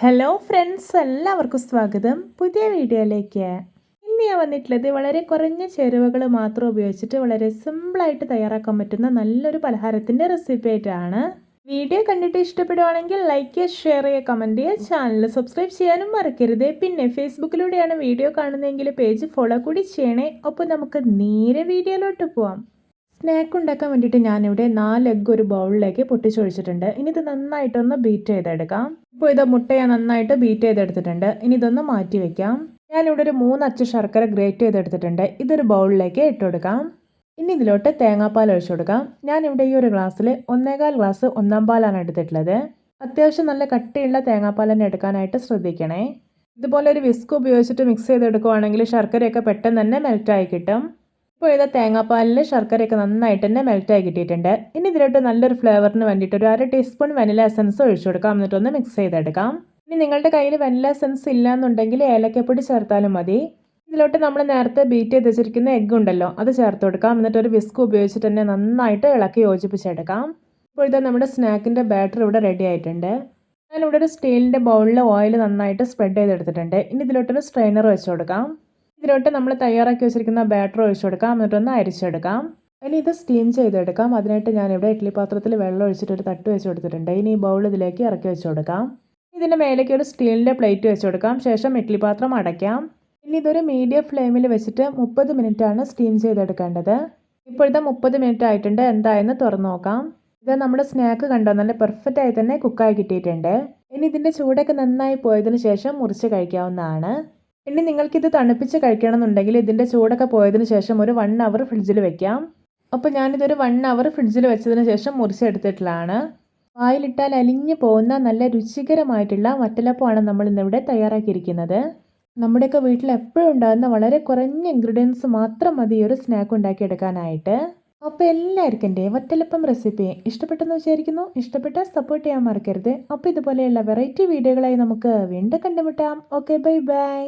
Hello friends എല്ലാവർക്കും സ്വാഗതം. പുതിയ വീഡിയോയിലേക്ക്. ഇന്ന് ഞാൻ വന്നിട്ടുള്ളത് വളരെ കുറഞ്ഞ ചേരുവകൾ മാത്രം ഉപയോഗിച്ചിട്ട് വളരെ സിമ്പിളായിട്ട് തയ്യാറാക്കാൻ പറ്റുന്ന നല്ലൊരു പലഹാരത്തിന്റെ റെസിപ്പി ആയിട്ടാണ്. വീഡിയോ കണ്ടിട്ട് ഇഷ്ടപ്പെടുവാണെങ്കിൽ ലൈക്ക് ചെയ്യുക ഷെയർ ചെയ്യുക കമന്റ് ചെയ്യുക ചാനൽ സബ്സ്ക്രൈബ് ചെയ്യാനും മറക്കരുത്. പിന്നെ ഫേസ്ബുക്കിലൂടെയാണ് വീഡിയോ കാണുന്നതെങ്കിൽ പേജ് ഫോളോ കൂടി ചെയ്യണേ. അപ്പോൾ നമുക്ക് നേരെ വീഡിയോയിലോട്ട് പോവാം. സ്നാക്ക് ഉണ്ടാക്കാൻ വേണ്ടിയിട്ട് ഞാനിവിടെ നാല് എഗ്ഗ് ഒരു ബൗളിലേക്ക് പൊട്ടിച്ചൊഴിച്ചിട്ടുണ്ട്. ഇനി ഇത് നന്നായിട്ടൊന്ന് ബീറ്റ് ചെയ്തെടുക്കാം. ഇപ്പോൾ ഇത് മുട്ട ഞാൻ നന്നായിട്ട് ബീറ്റ് ചെയ്തെടുത്തിട്ടുണ്ട്. ഇനി ഇതൊന്ന് മാറ്റി വെക്കാം. ഞാനിവിടെ ഒരു മൂന്ന് ശർക്കര ഗ്രേറ്റ് ചെയ്തെടുത്തിട്ടുണ്ട്. ഇതൊരു ബൗളിലേക്ക് ഇട്ടുകൊടുക്കാം. ഇനി ഇതിലോട്ട് തേങ്ങാപ്പാൽ ഒഴിച്ചു കൊടുക്കാം. ഞാനിവിടെ ഈ ഒരു ഗ്ലാസ്സിൽ ഒന്നേകാൽ ഗ്ലാസ് ഒന്നാം പാലാണ് എടുത്തിട്ടുള്ളത്. അത്യാവശ്യം നല്ല കട്ടിയുള്ള തേങ്ങാപ്പാൽ തന്നെ എടുക്കാനായിട്ട് ശ്രദ്ധിക്കണേ. ഇതുപോലെ ഒരു വിസ്ക് ഉപയോഗിച്ചിട്ട് മിക്സ് ചെയ്തെടുക്കുവാണെങ്കിൽ ശർക്കരയൊക്കെ പെട്ടെന്ന് തന്നെ മെൽറ്റായി കിട്ടും. ഇപ്പോൾ ഇതാ തേങ്ങാപ്പാലിൽ ശർക്കരയൊക്കെ നന്നായിട്ട് തന്നെ മെൽറ്റായി കിട്ടിയിട്ടുണ്ട്. ഇനി ഇതിലോട്ട് നല്ലൊരു ഫ്ലേവറിന് വേണ്ടിയിട്ട് ഒരു അര ടീസ്പൂൺ വനില എസൻസ് ഒഴിച്ചു കൊടുക്കാം. എന്നിട്ടൊന്ന് മിക്സ് ചെയ്തെടുക്കാം. ഇനി നിങ്ങളുടെ കയ്യിൽ വനില എസൻസ് ഇല്ല എന്നുണ്ടെങ്കിൽ ഏലക്കപ്പൊടി ചേർത്താലും മതി. ഇതിലോട്ട് നമ്മൾ നേരത്തെ ബീറ്റ് ചെയ്ത് വെച്ചിരിക്കുന്ന എഗ്ഗ് ഉണ്ടല്ലോ അത് ചേർത്ത് കൊടുക്കാം. എന്നിട്ട് ഒരു വിസ്ക് ഉപയോഗിച്ചിട്ട് തന്നെ നന്നായിട്ട് ഇളക്കി യോജിപ്പിച്ചെടുക്കാം. ഇപ്പോൾ ഇതാ നമ്മുടെ സ്നാക്കിന്റെ ബാറ്റർ ഇവിടെ റെഡി ആയിട്ടുണ്ട്. ഞാനിവിടെ ഒരു സ്റ്റീലിന്റെ ബൗളിൽ ഓയിൽ നന്നായിട്ട് സ്പ്രെഡ് ചെയ്തെടുത്തിട്ടുണ്ട്. ഇനി ഇതിലോട്ടൊരു സ്ട്രെയിനർ വെച്ച് കൊടുക്കാം. ഇതിലോട്ട് നമ്മൾ തയ്യാറാക്കി വെച്ചിരിക്കുന്ന ബാറ്റർ ഒഴിച്ചു കൊടുക്കാം എന്നിട്ടൊന്ന് അരിച്ചെടുക്കാം. ഇനി ഇത് സ്റ്റീം ചെയ്തെടുക്കാം. അതിനായിട്ട് ഞാനിവിടെ ഇഡ്ഡലി പാത്രത്തിൽ വെള്ളം ഒഴിച്ചിട്ട് ഒരു തട്ട് വെച്ച് കൊടുത്തിട്ടുണ്ട്. ഇനി ഈ ബൗൾ ഇതിലേക്ക് ഇറക്കി വെച്ച് കൊടുക്കാം. ഇതിന്റെ മേലേക്ക് ഒരു സ്റ്റീലിന്റെ പ്ലേറ്റ് വെച്ച് കൊടുക്കാം. ശേഷം ഇഡ്ഡലി പാത്രം അടയ്ക്കാം. ഇനി ഇതൊരു മീഡിയം ഫ്ലെയിമിൽ വെച്ചിട്ട് മുപ്പത് ആണ് സ്റ്റീം ചെയ്തെടുക്കേണ്ടത്. ഇപ്പോഴത്തെ മുപ്പത് മിനിറ്റ് ആയിട്ടുണ്ട്. എന്തായെന്ന് തുറന്നു നോക്കാം. ഇത് നമ്മുടെ സ്നാക്ക് കണ്ടോ? നല്ല പെർഫെക്റ്റ് ആയി തന്നെ കുക്കായി കിട്ടിയിട്ടുണ്ട്. ഇനി ഇതിന്റെ ചൂടൊക്കെ നന്നായി പോയതിന് ശേഷം മുറിച്ച് കഴിക്കാവുന്നതാണ്. ഇനി നിങ്ങൾക്കിത് തണുപ്പിച്ച് കഴിക്കണമെന്നുണ്ടെങ്കിൽ ഇതിന്റെ ചൂടൊക്കെ പോയതിന് ശേഷം ഒരു വൺ അവർ ഫ്രിഡ്ജിൽ വെക്കാം. അപ്പോൾ ഞാനിതൊരു വൺ അവർ ഫ്രിഡ്ജിൽ വെച്ചതിന് ശേഷം മുറിച്ചെടുത്തിട്ടുള്ളതാണ് വായിലിട്ടാൽ അലിഞ്ഞു പോകുന്ന നല്ല രുചികരമായിട്ടുള്ള വറ്റലപ്പമാണ് നമ്മൾ ഇന്നിവിടെ തയ്യാറാക്കിയിരിക്കുന്നത്. നമ്മുടെയൊക്കെ വീട്ടിൽ എപ്പോഴും ഉണ്ടാകുന്ന വളരെ കുറഞ്ഞ ഇൻഗ്രീഡിയൻസ് മാത്രം മതി ഈ ഒരു സ്നാക്ക് ഉണ്ടാക്കിയെടുക്കാനായിട്ട്. അപ്പോൾ എല്ലാവർക്കും എന്റെ വറ്റലപ്പം റെസിപ്പി ഇഷ്ടപ്പെട്ടെന്ന് വിചാരിക്കുന്നു. ഇഷ്ടപ്പെട്ട സപ്പോർട്ട് ചെയ്യാൻ മറക്കരുത്. അപ്പോൾ ഇതുപോലെയുള്ള വെറൈറ്റി വീഡിയോകളായി നമുക്ക് വീണ്ടും കണ്ടുമുട്ടാം. Okay bye bye